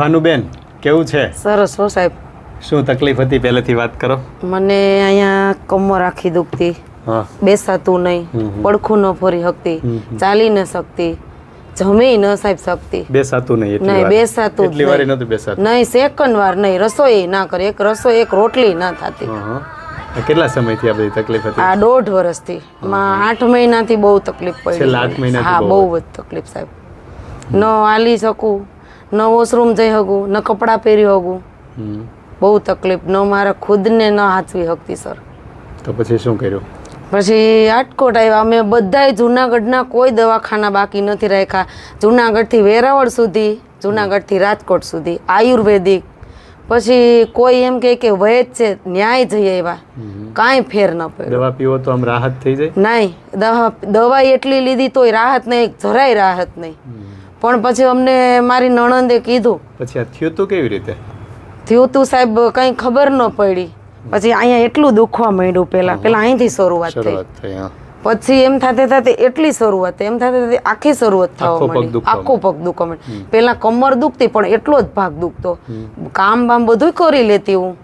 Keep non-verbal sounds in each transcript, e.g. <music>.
ભાનુબેન કેવું છે? સરસ હો સાહેબ. શું તકલીફ હતી પહેલેથી વાત કરો? મને અહીંયા કમર આખી દુખતી. બેસાતું નહીં. પડખું ન ફરી શકતી. ચાલી ન શકતી. જમી ન સાહેબ શકતી. બેસાતું નહીં નહીં, બેસાતું એટલી વાર નહીં. બેસાતું. નહીં સેકન્ડ વાર નહીં રસોઈ ના કરે. એક રસોઈ એક રોટલી ના થતી. કેટલા સમયથી આ બધી તકલીફ હતી? આ દોઢ વર્ષથી માં આઠ મહિનાથી બહુ તકલીફ પડી છેલ્લા આઠ મહિના હા બહુ બહુ જ તકલીફ સાહેબ. ન હાલી શકું. ન વોશરૂમ જઈ શકું ન કપડાં પહેરી શકું. બહુ તકલીફ. ન મારા ખુદને ન હાથવી શકતી સર. તો પછી શું કર્યું? પછી રાજકોટ આવ્યા. અમે બધાય જુનાગઢના કોઈ દવાખાના બાકી નથી રાખ્યા. જુનાગઢથી વેરાવળ સુધી જુનાગઢથી રાજકોટ સુધી આયુર્વેદિક. પછી કોઈ એમ કહે કે વૈદ છે ન્યાય જઈ આવ્યા. કાંઈ ફેર ન પડ્યો. દવા પીવો તો આમ રાહત થઈ જાય? નહીં. દવા દવા એટલી લીધી તોય રાહત નહીં જરાય રાહત નહીં. પણ પછી અમને મારી નણંદે કીધું. પછી આ થયું તું કેવી રીતે? થયું તું સાહેબ કંઈ ખબર ન પડી. પછી અહીંયા એટલું દુખવા માંડ્યું પહેલા પહેલા અહીંથી શરૂઆત થઈ. પછી એમ થાતે થાતે એટલી શરૂઆત એમ થાતે થાતે આખી શરૂઆત થવા માંડી. આખો પગ દુખવા માંડી પેલા કમર દુખતી પણ એટલો જ ભાગ દુખતો. કામ બામ બધું કરી લેતી હું.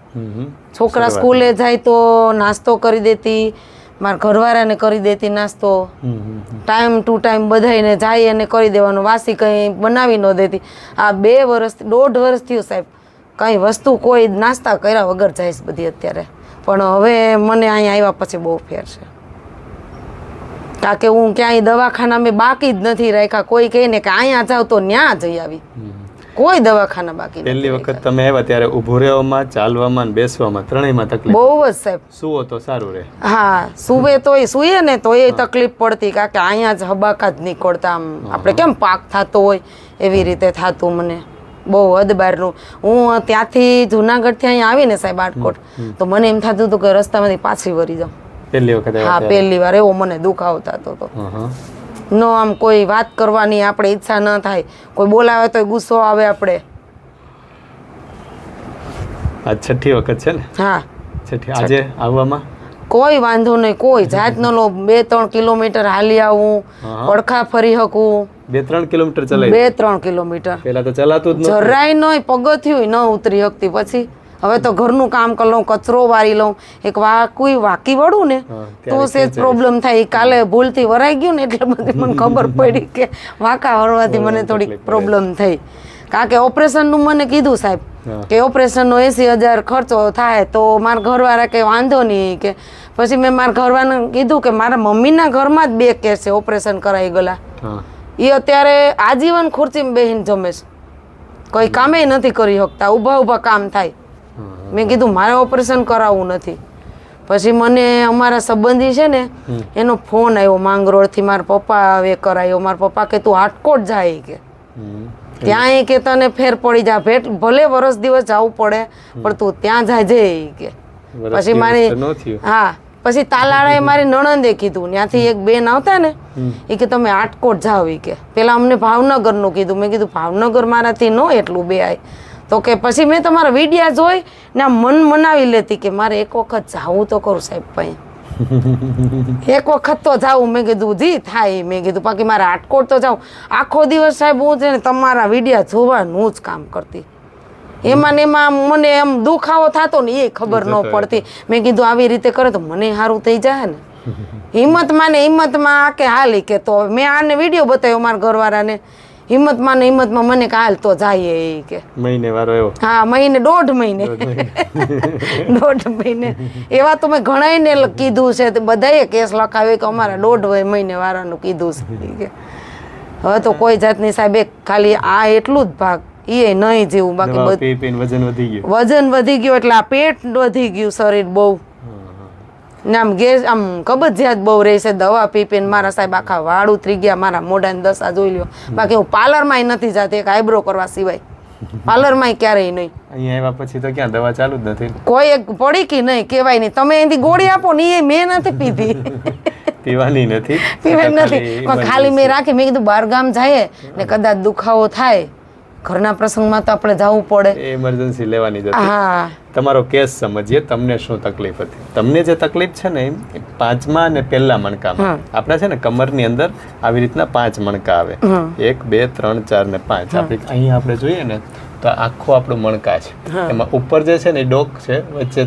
છોકરા સ્કૂલે જાય તો નાસ્તો કરી દેતી. મારા ઘરવાળાને કરી દેતી નાસ્તો. ટાઈમ ટુ ટાઈમ બધાને જાય અને કરી દેવાનું. વાસી કંઈ બનાવી ન દેતી. આ બે વર્ષ દોઢ વર્ષ થયું સાહેબ. કંઈ વસ્તુ કોઈ નાસ્તા કર્યા વગર જાય બધી અત્યારે. પણ હવે મને અહીંયા આવ્યા પછી બહુ ફેર છે. કારણ કે હું ક્યાંય દવાખાના મેં બાકી જ નથી રાખ્યા. કોઈ કહે ને કે અહીંયા જાવ તો ન્યા જઈ આવી. કોઈ દવાખાના બાકી પહેલી વખત તમે આવ્યા ત્યારે ઊભું રહેવામાં ચાલવામાં ને બેસવામાં ત્રણેયમાં તકલીફ. બહુ જ સાહેબ. સુવો તો સારું રહે. હા સુવે તોય સુઈએ ને તો એ તકલીફ પડતી કારણ કે અહીંયા જ હબાકા જ નીકળતા આમ. આપણે કેમ પાક થતો હોય? એવી રીતે થતું મને. બહુ હદ બહારનું હું ત્યાંથી જુનાગઢથી અહીંયા આવીને સાહેબ આટકોટ તો મને એમ થતું હતું કે રસ્તામાંથી પાછી વળી જાઉં. પહેલી વખત હા પહેલી વાર. એવો મને દુખાવો થતો હતો. ન આમ કોઈ વાત કરવાની આપણે ઈચ્છા ન થાય. કોઈ બોલાવે તો ગુસ્સો આવે આપણે. આ છઠ્ઠી વખત છે ને? હા. છઠ્ઠી. આજે આવવામાં? કોઈ વાંધો નહીં કોઈ. જાત ન લો. બે ત્રણ કિલોમીટર હાલી આવું. પડખા ફરી હકું. બે ત્રણ કિલોમીટર ચલાય બે ત્રણ કિલોમીટર. પેલા તો ચલાતું જ જરાય નહીં પગથિયું ન ઉતરી હકતી. પછી હવે તો ઘરનું કામ કરી લઉં કચરો વારી લઉં. એક વાકુઈ વાકી વળું ને તો સેજ પ્રોબ્લેમ થાય. કાલે ભૂલથી વરાઈ ગયું ને એટલે બધી મને ખબર <laughs> પડી કે વાંકા વળવાથી મને થોડીક પ્રોબ્લેમ થઈ. કારણ કે ઓપરેશનનું મને કીધું સાહેબ કે ઓપરેશનનો એસી હજાર ખર્ચો થાય તો મારા ઘરવાળા કંઈ વાંધો નહીં કે. પછી મેં મારા ઘરવાળાને કીધું કે મારા મમ્મીના ઘરમાં જ બે કેસ છે ઓપરેશન કરાવી ગયેલા. એ અત્યારે આજીવન ખુરચીમાં બેહીને જમે છે. કોઈ કામે નથી કરી શકતા ઊભા ઊભા કામ થાય. મેં કીધું મારે ઓપરેશન કરાવવું નથી. પછી મને અમારા સંબંધી છે ને એનો ફોન આવ્યો માંગરોળથી મારા પપ્પા હવે કરાયો. મારા પપ્પા કે તું હાટકોટ જાય કે. ત્યાં એ કે તને ફેર પડી જા ભેટ ભલે વરસ દિવસ જવું પડે પણ તું ત્યાં જાજે કે. પછી મારી. હા પછી તાલાળાએ મારી નણંદે કીધું ત્યાંથી એક બેન આવતા ને એ કે તમે આટકોટ જાવ કે. પેલા અમને ભાવનગરનું કીધું મેં કીધું ભાવનગર મારાથી ન એટલું બે આય. તો કે પછી મેં તમારા વિડિયા જોઈ ને મન મનાવી લેતી કે મારે એક વખત જાવું તો કરું સાહેબ પાસે <laughs> એક વખત તો જાવું. મેં કીધું જી થાય. મેં કીધું બાકી મારે આટકોટ તો જાઉં. આખો દિવસ સાહેબ હું છે ને તમારા વિડિયા જોવાનું જ કામ કરતી. એમાં ને એમાં મને એમ દુખાવો થતો ને એ ખબર ન પડતી. મેં કીધું આવી રીતે કરે તો મને સારું થઈ જાય ને. <laughs> હિંમતમાં ને હિંમતમાં આ કે હાલી કે તો મેં આને વીડિયો બતાવ્યો મારા ઘરવાળાને. હિંમતમાં ને હિંમતમાં મને કે હાલ તો જાય એ કે. મહિને વારો એવો હા મહિને દોઢ મહિને. દોઢ મહિને. <laughs> એવા તો મેં ઘણાયને કીધું છે બધાએ કેસ લખાવ્યો કે અમારા દોઢ મહિને વાળાનું કીધું છે. કે. હવે તો કોઈ જાતની સાહેબ ખાલી આ એટલું જ ભાગ. એ નહીં જેવું બાકી વજન વધી ગયું. વજન વધી ગયું એટલે આ પેટ વધી ગયું શરીર બહુ. ને આમ ગેસ આમ કબજિયાત બહુ રહે છે દવા પી પીને મારા સાહેબ આખા વાળ ઉતરી ગયા મારા મોઢાને દશા જોઈ લ્યો. બાકી હું પાર્લરમાં નથી જાતી એક આઈબ્રો કરવા સિવાય. પાર્લરમાં ક્યારેય નહીં. અહીંયા આવ્યા પછી તો ક્યાં દવા ચાલુ જ નથી? કોઈ એક પડી કે નહીં કહેવાય નહીં. તમે એની ગોળી આપો ને એ મેં નથી પીધી. <laughs> પીવાની નથી. <laughs> પીવાની નથી. પણ ખાલી મેં રાખી મેં કીધું બહાર ગામ જાય ને કદાચ દુખાવો થાય. ઘરના પ્રસંગમાં તો આપણે જવું પડે. એમરજન્સી લેવાની હા. તમારો કેસ સમજીએ તમને શું તકલીફ હતી? તમને જે તકલીફ છે ને એ પાંચમા અને પહેલા મણકામાં. આપણા છે ને કમરની અંદર આવી રીતના પાંચ મણકા આવે. એક બે ત્રણ ચાર ને પાંચ. આપણે અહીંયા આપણે જોઈએ ને તો આખું આપણું મણકા છે. એમાં ઉપર જે છે ને ડોક છે વચ્ચે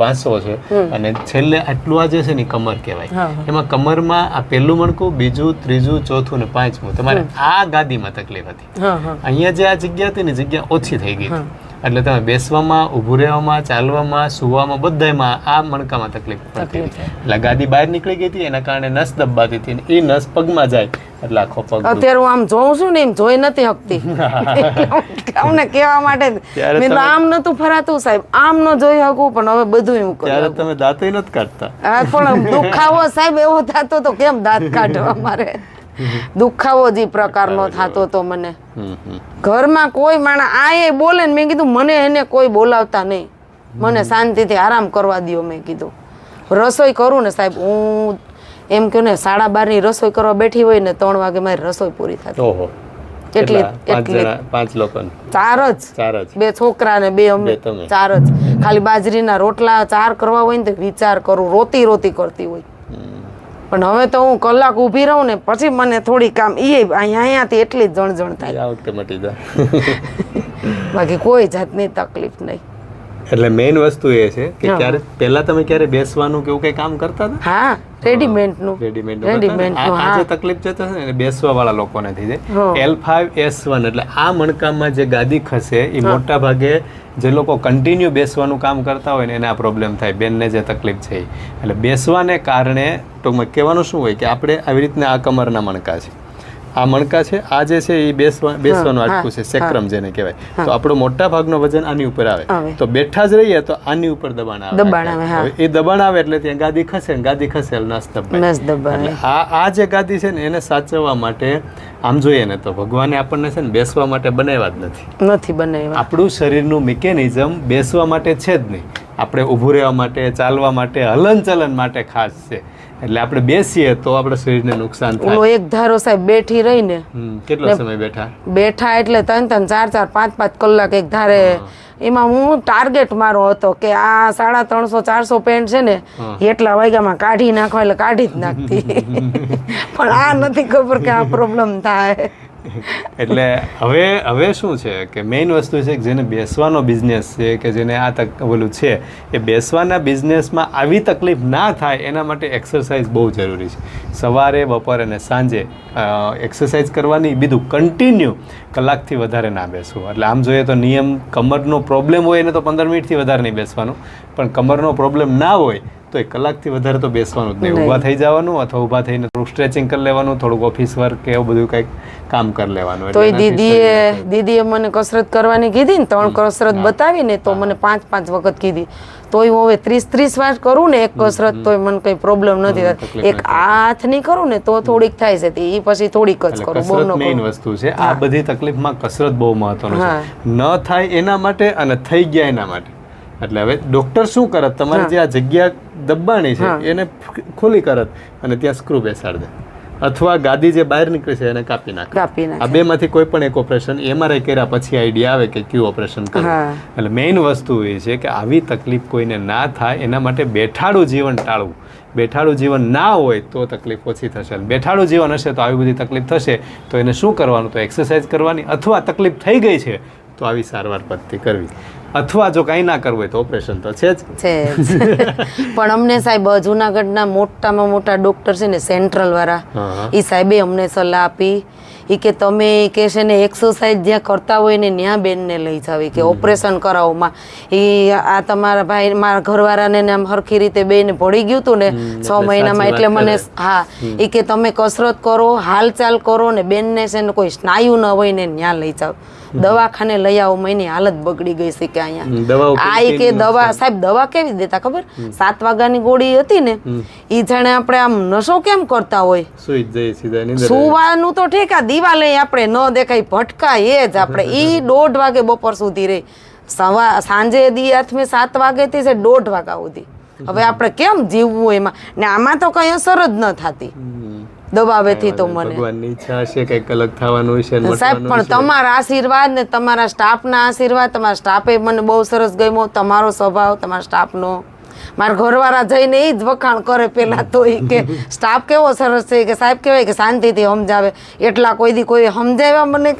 વાંસો છે. અને છેલ્લે આટલું આ જે છે ને કમર કહેવાય. એમાં કમરમાં આ પહેલું મણકું બીજું ત્રીજું ચોથું ને પાંચમું. તમારે આ ગાદીમાં તકલીફ હતી. અહીંયા જે આ જગ્યા હતી ને જગ્યા ઓછી થઈ ગઈ હતી. એટલે તમે બેસવામાં ઊભું રહેવામાં ચાલવામાં સુવામાં બધામાં આ મણકામાં તકલીફ પડતી એટલે ગાદી બહાર નીકળી ગઈ હતી એના કારણે નસ દબાતી હતી એ નસ પગમાં જાય એટલે આખો પગ અત્યારે હું આમ જોઉં છું ને એમ જોઈ નથી શકતી. <laughs> અમને કહેવા માટે મેં આમ નતું ફરાતું સાહેબ આમ ન જોઈ શકું પણ હવે બધું હું કરી ત્યારે તમે દાંતય નથી કાઢતા. હા પણ <laughs> દુખાવો સાહેબ એવો થતો તો કેમ દાંત કાઢવા મારે દુખાવો જે પ્રકારનો થતો તો મને. ઘરમાં કોઈ માણસ આ એ બોલે ને મેં કીધું મને એને કોઈ બોલાવતા નહીં. મને શાંતિથી આરામ કરવા દો મેં કીધું. રસોઈ કરું ને સાહેબ હું એમ કહ્યું ને સાડા બારની રસોઈ કરવા બેઠી હોય ને ત્રણ વાગે મારી રસોઈ પૂરી થતી. એટલી પાંચ એટલી પાંચ લોકો ચાર જ. ચાર જ. બે છોકરા ને બે અમે ચાર જ. ખાલી બાજરીના રોટલા ચાર કરવા હોય ને તો વિચાર કરું રોતી રોતી કરતી હોય. પણ હવે તો હું કલાક ઊભી રહું ને પછી મને થોડી કામ એ અહીંયા અહીંયાથી એટલી જ જણજણ થાય. બાકી કોઈ જાતની તકલીફ નહીં. એટલે મેઇન વસ્તુ એ છે કે ક્યારે પહેલા તમે ક્યારે બેસવાનું કે એવું કઈ કામ કરતા હતા? હા રેડીમેડનું રેડીમેડ રેડીમેડનું આ જે તકલીફ જતો છે ને બેસવા વાળા લોકોને થઈ જાય. એલ ફાઈવ એસ વન એટલે આ મણકામાં જે ગાદી ખસે એ મોટા ભાગે જે લોકો કન્ટિન્યુ બેસવાનું કામ કરતા હોય ને એને આ પ્રોબ્લેમ થાય. બેનને જે તકલીફ છે એટલે બેસવાને કારણે ટૂંકમાં કહેવાનું શું હોય કે આપણે આવી રીતના આ કમરના મણકા છે. આ મણકા છે આ જે છે એ બેસવા બેસવાનું હાડકું છે સેક્રમ જેને કહેવાય. તો આપણો મોટા ભાગનો વજન આની ઉપર આવે. તો બેઠા જ રહીએ તો આની ઉપર દબાણ આવે. દબાણ આવે, એ દબાણ આવે એટલે ત્યાં ગાદી ખસે ને ગાદી ખસે નસ દબાય. આ આ જે ગાદી છે ને એને સાચવવા માટે આમ જોઈએ ને તો ભગવાને આપણને છે ને બેસવા માટે બનાવ્યા જ નથી. નથી બનાવ્યા. આપણું શરીરનું મિકેનિઝમ બેસવા માટે છે જ નહીં. આપણે ઊભું રહેવા માટે ચાલવા માટે હલનચલન માટે ખાસ છે. એટલે આપણે બેસીએ તો આપણા શરીરને નુકસાન થાય. ઓલો એક ધારો સાહેબ બેઠી રહીને. કેટલો સમય બેઠા? બેઠા એટલે ત્રણ ત્રણ ચાર ચાર પાંચ પાંચ કલાક એક ધારે. એમાં હું ટાર્ગેટ મારો હતો કે આ સાડા ત્રણસો ચારસો પેન્ટ છે ને એટલા વાગ્યામાં કાઢી નાખવા એટલે કાઢી જ નાખતી. <laughs> પણ આ નથી ખબર કે આ પ્રોબ્લેમ થાય. એટલે હવે હવે શું છે કે મેઇન વસ્તુ છે કે જેને બેસવાનો બિઝનેસ છે કે જેને આ તક, ઓલું છે, એ બેસવાના બિઝનેસમાં આવી તકલીફ ના થાય એના માટે એક્સરસાઇઝ બહુ જરૂરી છે. સવારે, બપોરે અને સાંજે એક્સરસાઇઝ કરવાની બીજું કન્ટિન્યુ કલાકથી વધારે ના બેસવું. એટલે આમ જોઈએ તો નિયમ કમરનો પ્રોબ્લેમ હોય એને તો પંદર મિનિટથી વધારે નહીં બેસવાનું. પણ કમરનો પ્રોબ્લેમ ના હોય તો એ કલાકથી વધારે તો બેસવાનું જ નહીં. ઊભા થઈ જવાનું અથવા ઊભા થઈને થોડું સ્ટ્રેચિંગ કરી લેવાનું થોડુંક ઓફિસ વર્ક કે એવું બધું કંઈક કામ કરી લેવાનું. તો એ દીદીએ દીદીએ મને કસરત કરવાની કીધી ને ત્રણ કસરત બતાવી ને તો મને પાંચ પાંચ વખત કીધી. તોય હું હવે ત્રીસ ત્રીસ વાર કરું ને એક કસરત તોય મને કઈ પ્રોબ્લેમ નથી થતી. એક આ હાથની કરું ને તો થોડીક થાય છે એ પછી થોડીક જ કરું. બહુ ન મેઇન વસ્તુ છે. આ બધી તકલીફમાં કસરત બહુ મહત્વનું. છે. ન થાય એના માટે અને થઈ ગયા એના માટે. એટલે હવે ડોક્ટર શું કરત? તમારે જે આ જગ્યા દબાણી છે એને ખોલી કરત અને ત્યાં સ્ક્રૂ બેસાડ દે. અથવા ગાદી જે બહાર નીકળે છે એને કાપી નાખે. કાપી નાખે. આ બેમાંથી કોઈ પણ એક ઓપરેશન એમઆરઆઈ કર્યા પછી આઈડિયા આવે કે કયું ઓપરેશન કરવું. એટલે મેઇન વસ્તુ એ છે કે આવી તકલીફ કોઈને ના થાય એના માટે બેઠાડું જીવન ટાળવું. બેઠાડું જીવન ના હોય તો તકલીફ ઓછી થશે. બેઠાડું જીવન હશે તો આવી બધી તકલીફ થશે તો એને શું કરવાનું? તો એક્સરસાઇઝ કરવાની. અથવા તકલીફ થઈ ગઈ છે તો આવી સારવાર પદ્ધતિ કરવી. અથવા જો કાંઈ ના કરવું હોય તો ઓપરેશન તો છે જ. છે પણ અમને સાહેબ જુનાગઢના મોટામાં મોટા ડોક્ટર છે ને સેન્ટ્રલ વાળા. એ સાહેબે અમને સલાહ આપી. એ કે તમે કે છે ને એક્સરસાઇઝ જ્યાં કરતા હોય ને ત્યાં બેનને લઈ જાવ કે ઓપરેશન કરાવોમાં એ આ તમારા ભાઈ મારા ઘરવાળાને આમ હરખી રીતે બેન ભળી ગયું હતું ને છ મહિનામાં એટલે મને હા એ કે તમે કસરત કરો હાલચાલ કરો ને બેનને છે ને કોઈ સ્નાયુ ન હોય ને ત્યાં લઈ જાવ દવાખાને લઈ આવો મહિને હાલત બગડી ગઈ છે કે અહીંયા. આ કે દવા સાહેબ દવા કેવી દેતા ખબર? સાત વાગ્યાની ગોળી હતી ને એ જાણે આપણે આમ નશો કેમ કરતા હોય? સુવાનું તો ઠીક આ દિવાલે આપણે ન દેખાય ભટકા એ જ આપણે. <laughs> ઈ દોઢ વાગે બપોર સુધી રહી. સવા સાંજે દી હાથમે સાત વાગેથી છે દોઢ વાગ્યા સુધી. હવે આપણે કેમ જીવવું એમાં? ને આમાં તો કઈ અસર જ ન થતી. દબાવેથી તો મને. ભગવાનની ઈચ્છા હશે કંઈક અલગ થવાનું છે સાહેબ પણ તમારા આશીર્વાદ ને તમારા સ્ટાફના આશીર્વાદ તમારા સ્ટાફે મને બહુ સરસ ગમ્યો. તમારો સ્વભાવ તમારા સ્ટાફનો મારા ઘરવાળા જઈને એ જ વખાણ કરે પેલા તો એ કે સ્ટાફ કેવો સરસ છે? કે સાહેબ કહેવાય કે શાંતિથી સમજાવે. એટલા કોઈ દી કોઈ સમજાવ્યા મને?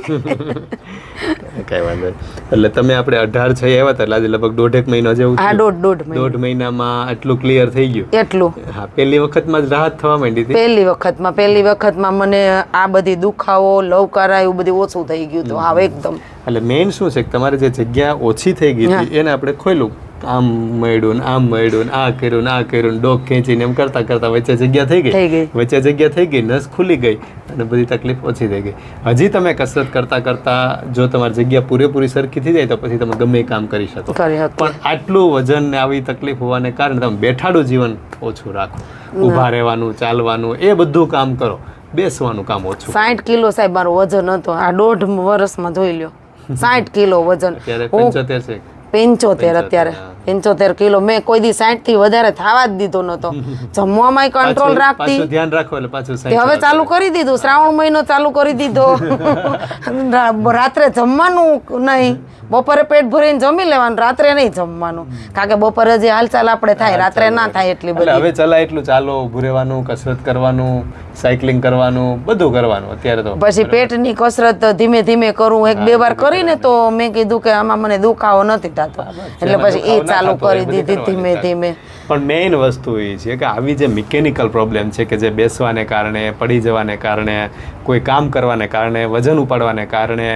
કઈ વાંધો. એટલે તમે આપણે અઢાર છ આવ્યા હતા એટલે આજે લગભગ દોઢેક મહિનો જેવું આ દોઢ દોઢ દોઢ મહિનામાં આટલું ક્લિયર થઈ ગયું. એટલું. હા પહેલી વખતમાં જ રાહત થવા માંડી હતી. પહેલી વખતમાં પહેલી વખતમાં મને આ બધી દુખાવો લવ એવું બધું ઓછું થઈ ગયું હતું. હા એકદમ. એટલે મેઇન શું છે કે તમારે જે જગ્યા ઓછી થઈ ગઈ હતી એને આપણે ખોલ્યું આમ મળ્યું ને આમ મળ્યું ને આ કર્યું ને આ કર્યું ને ડોક ખેંચીને એમ કરતા કરતા વચ્ચે જગ્યા થઈ ગઈ. વચ્ચે જગ્યા થઈ ગઈ નસ ખુલી ગઈ અને બધી તકલીફ ઓછી થઈ ગઈ. હજી તમે કસરત કરતા કરતા જો તમારી જગ્યા પૂરેપૂરી સરખી થઈ જાય તો પછી તમે ગમે કામ કરી શકો. પણ આટલું વજન ને આવી તકલીફ હોવાને કારણે તમે બેઠાડું જીવન ઓછું રાખો. ઊભા રહેવાનું ચાલવાનું એ બધું કામ કરો. બેસવાનું કામ ઓછું સાઠ કિલો સાહેબ મારો વજન હતો. આ દોઢ વર્ષમાં જોઈ લ્યો. <laughs> સાઠ કિલો વજન. પંચોતેર છે. પંચોતેર અત્યારે. પંચોતેર કિલો. મેં કોઈ દી સાઠથી વધારે થવા જ દીધો નતો <laughs> જમવામાં કંટ્રોલ રાખતી? ધ્યાન રાખો એટલે પાછું હવે ચાલુ કરી દીધું. શ્રાવણ મહિનો ચાલુ કરી દીધો. <laughs> રાત્રે જમવાનું નહીં. બપોરે પેટ ભરીને જમી લેવાનું રાત્રે નહીં જમવાનું. કારણ કે બપોરે જે હાલચાલ આપણે થાય રાત્રે ના થાય એટલી બધી. હવે ચલા એટલું. ચાલો ઊભું રહેવાનું કસરત કરવાનું સાયકલિંગ કરવાનું બધું કરવાનું અત્યારે તો. પછી પેટની કસરત ધીમે ધીમે કરું. એક બે વાર કરીને તો મેં કીધું કે આમાં મને દુખાવો નથી થતો. એટલે પછી એ ચાલુ કરી દીધી ધીમે ધીમે. પણ મેઇન વસ્તુ એ છે કે આવી જે મિકેનિકલ પ્રોબ્લેમ છે કે જે બેસવાને કારણે પડી જવાને કારણે કોઈ કામ કરવાને કારણે વજન ઉપાડવાને કારણે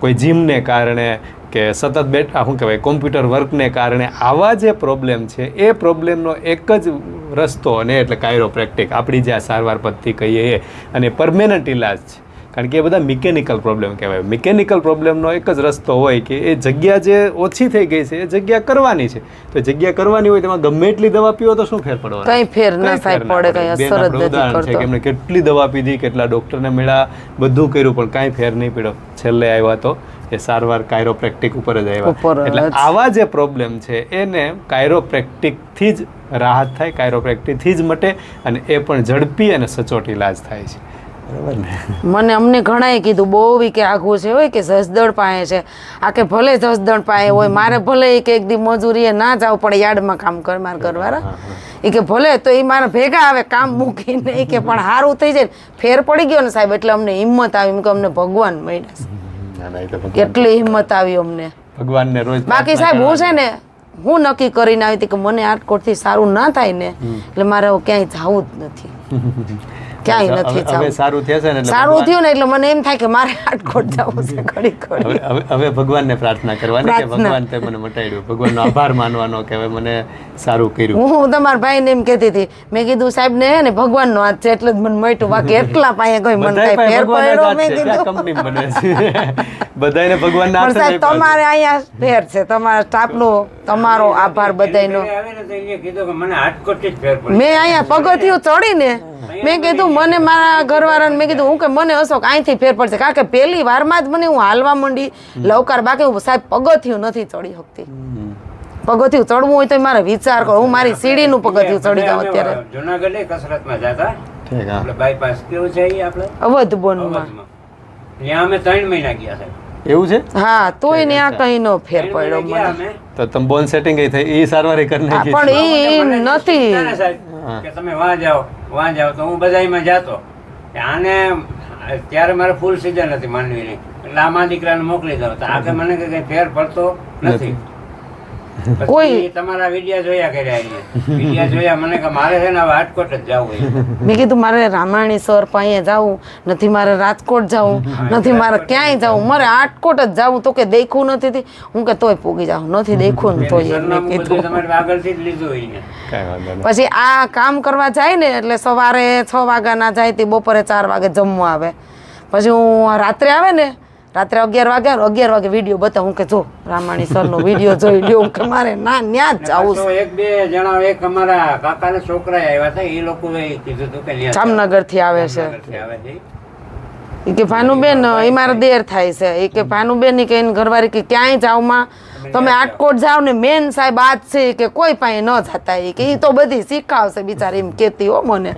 કોઈ જીમને કારણે કે સતત બેઠા શું કહેવાય કોમ્પ્યુટર વર્કને કારણે આવા જે પ્રોબ્લેમ છે એ પ્રોબ્લેમનો એક જ રસ્તો અને એટલે કાયરોપ્રેક્ટિક આપણી જે આ સારવાર પદ્ધતિ કહીએ એ. અને પરમેનન્ટ ઇલાજ છે. કારણ કે એ બધા મિકેનિકલ પ્રોબ્લેમ કહેવાય. મિકેનિકલ પ્રોબ્લેમનો એક જ રસ્તો હોય કે એ જગ્યા જે ઓછી થઈ ગઈ છે એ જગ્યા કરવાની છે. તો જગ્યા કરવાની હોય તેમાં ગમે એટલી દવા પીવો તો શું ફેર પડવાનો? કઈ ફેર ના ના પડે કઈ અસર જ નથી કરતો કે એમને કેટલી દવા પીધી કેટલા ડોક્ટરને મળ્યા બધું કર્યું પણ કાંઈ ફેર નહીં પડ્યો. છેલ્લે આવ્યા તો એ સારવાર કાયરોપ્રેક્ટિક ઉપર જ આવ્યા. એટલે આવા જે પ્રોબ્લેમ છે એને કાયરોપ્રેક્ટિકથી જ રાહત થાય કાયરોપ્રેક્ટિકથી જ મટે અને એ પણ ઝડપી અને સચોટ ઇલાજ થાય છે. બરાબર ને? મને અમને ઘણાએ કીધું બહુ કે આઘું છે હોય કે જસદણ પાસે છે. આ કે ભલે જસદણ પાસે હોય મારે ભલે એક કે એક દી મજૂરીએ ના જવું પડે યાર્ડમાં કામ કર માર ઘરવાળા એ કે ભલે તો એ મારા ભેગા આવે કામ મૂકીને ઈ કે પણ સારું થઈ જાય ફેર પડી ગયો ને સાહેબ એટલે અમને હિંમત આવી. કે અમને ભગવાન મળ્યા એ કેટલી હિંમત આવી અમને. ભગવાનને રોજ બાકી સાહેબ હું છે ને હું નક્કી કરીને આવી હતી કે મને આટકોટથી સારું ના થાય ને એટલે મારે ક્યાંય જવું જ નથી. <laughs> ક્યાંય નથી હવે- હવે સારું થશે ને સારું થયું ને એટલે મને એમ થાય કે મારે આટકોટ જવું છે ઘડી ઘડી હવે ભગવાનને પ્રાર્થના કરવાની કે ભગવાન તે મને મટાડ્યું. ભગવાનનો આભાર માનવાનો કે હવે મને સારું કર્યું. હું તમારા ભાઈને એમ કહેતી હતી. મેં કીધું સાહેબ ને ને ભગવાનનો હાથ છે એટલે જ મને મટ્યું. બાકી એટલા પાસે કોઈ મને કઈ ફેર પડ્યો મેં કીધું. કંપની બને છે? બધાયને ભગવાનના હાથ સાહેબ છે. તમારે અહીંયા ફેર છે. તમારા સ્ટાફનો તમારો આભાર બધાયનો. આવે ને તો એને કીધું કે મને હાથકોટથી જ ફેર પડે. મેં અહીંયા પગથિયું ચડીને મેં કીધું મને મારા ઘરવાળાને મેં કીધું હું કે મને અશોક અહીંથી ફેર પડશે. કારણ કે પહેલી વારમાં જ મને હું હાલવા માંડી. લવકાર બાકી હું સાહેબ પગથિયું નથી ચડી શકતી. પગથિયું ચડવું હોય તો મારે વિચાર કરો. હું મારી સીડીનું પગથિયું ચડી જાઉં અત્યારે. જુનાગઢ કસરતમાં જતા. ઠીક, બાયપાસ કેવું છે એ આપણે? અવધ બોનમાં ત્યાં અમે ત્રણ મહિના ગયા છે એવું છે? હા તોય ને આ કઈ નો ફેર પડ્યો મને. તો તમે બોન સેટિંગ થઈ એ સારવાર કરી નાખી પણ મને નથી. કે તમે વાં જાઓ વાં જાઓ તો હું બધામાં જાતો. આને ત્યારે મારે ફૂલ સીઝન હતી માનવીની એટલે આમાં દીકરાને મોકલી દઉં. તો આગળ મને કઈ ફેર પડતો નથી. કોઈ- તમારા વિડિયા જોયા કર્યા અહીંયા વિડિયા જોયા મને કે મારે છે ને રાજકોટ જ જવું મેં કીધું મારે રામાણી સર પાસે જવું નથી મારે રાજકોટ જવું નથી મારે ક્યાંય જવું. મારે આટકોટ જ જવું તો કે દેખું નથી થી. હું કે તોય પૂગી જાઉં નથી દેખું ને તોય. આગળથી જ લીધું ને પછી આ કામ કરવા જાય ને એટલે સવારે છ વાગ્યાના જાય તે બપોરે ચાર વાગે જમવા આવે. પછી હું રાત્રે આવે ને રાત્રે અગિયાર વાગે અગિયાર વાગે વીડિયો બતાવ. હું કે જો રામાણી સરનો વીડિયો જોઈ લ્યો. હું કે મારે ના ન્યા જ જવું એક બે જણા એક અમારા કાકાના છોકરા આવ્યા હતા એ લોકોએ કીધું હતું કે જામનગરથી આવે છે. જામનગરથી આવે છે. ઈ કે ભાનુબેન એ મારા દેર થાય છે. એ કે ભાનુબેન કે એની ઘરવાળી કે ક્યાંય જાવમાં? તમે આટકોટ જાવ ને મેન સાહેબ આ છે. કે કોઈ પાસે ન જતા. એ કે એ તો બધી શીખાવશે બિચારી એમ કહેતી હો મને.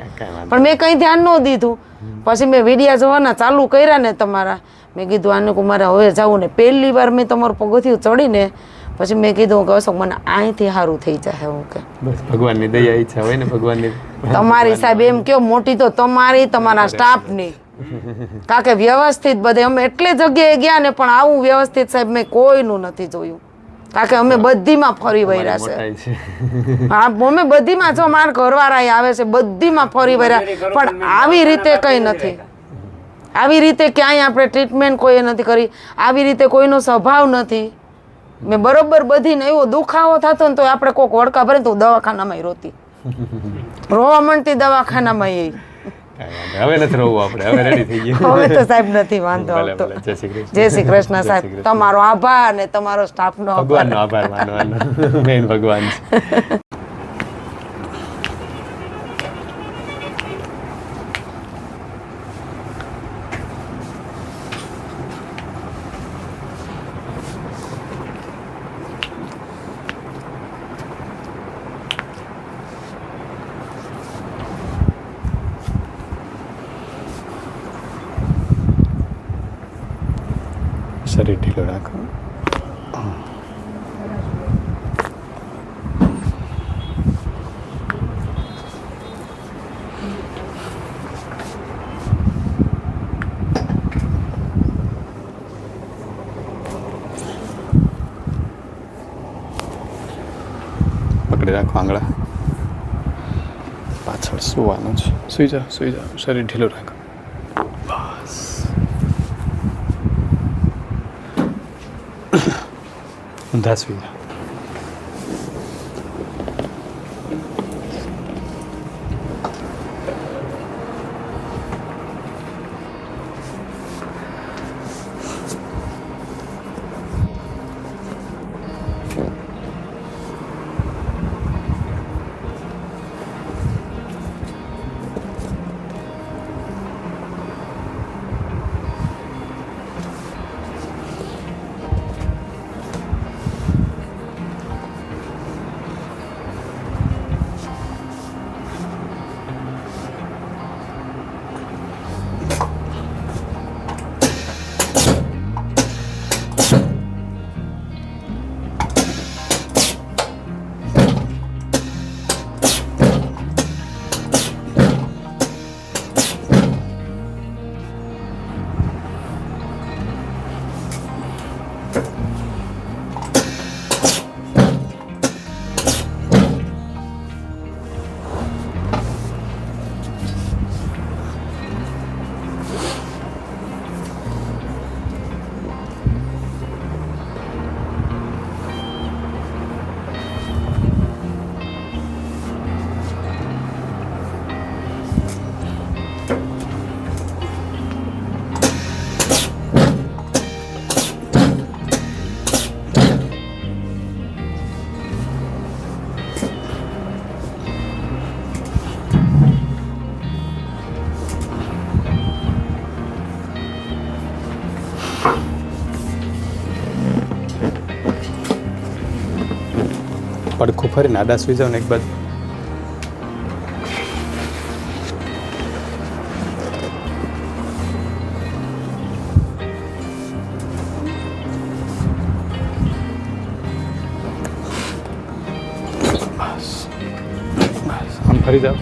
પણ મેં કંઈ ધ્યાન ન દીધું. પછી મેં વિડીયા જોવાના ચાલુ કર્યા ને તમારા. મેં કીધું આને મારે હવે જાઉં ને. પહેલી વાર મેં તમારું પગથિયું ચડીને પછી મેં કીધું કે અશોક મને અહીંથી સારું થઈ જાય હું કે. બસ ભગવાનની દયા ઈચ્છા હોય ને ભગવાનની. તમારી સાહેબ એમ કયો મોટી તો તમારી તમારા સ્ટાફની. કારણ કે વ્યવસ્થિત બધે અમે એટલી જગ્યાએ ગયા ને પણ આવું વ્યવસ્થિત સાહેબ મેં કોઈનું નથી જોયું. કારણ કે અમે બધીમાં ફરી વળ્યા છે. હા અમે બધીમાં જો માર ઘરવાળા આવે છે બધીમાં ફરી વળ્યા. પણ આવી રીતે કંઈ નથી. આવી રીતે ક્યાંય આપણે ટ્રીટમેન્ટ કોઈએ નથી કરી. આવી રીતે કોઈનો સ્વભાવ નથી. મેં બરોબર બધીને એવો દુખાવો થતો ને તો આપણે કોઈક વડકા ભરે તો દવાખાનામાં રોતી. રોવા મળતી દવાખાનામાં એ. હવે નથી રહવું આપણે. હવે રેડી થઈ ગયું. હવે તો સાહેબ નથી વાંધો આવતો. જય શ્રી કૃષ્ણ. સાહેબ. તમારો આભાર ને તમારો સ્ટાફનો આભાર. ભગવાનનો આભાર માનવાનો. મેન ભગવાન છે શરીર ઢીલો રાખો પકડી રાખો આંગળા પાછળ સુવાનું છે સુઈ જાઓ સુઈ જાઓ શરીર ઢીલું રાખો ઊંધા પડખું ફરીને આડા સુઈ જાઓ ને એક બાજુ બસ બસ આમ ફરી જાઓ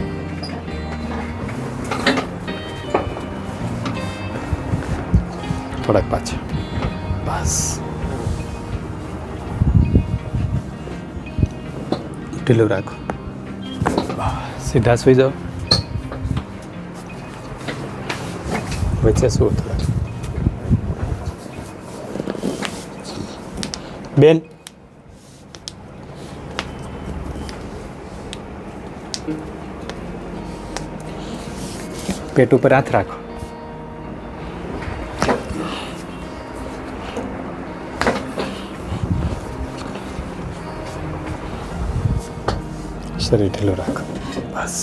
થોડાક પાછા બસ ઢીલું રાખો. સીધા સુઈ જાઓ. વચ્ચે શું થોડા બેન. પેટ ઉપર હાથ રાખો. શરીર ઢીલું રાખો બસ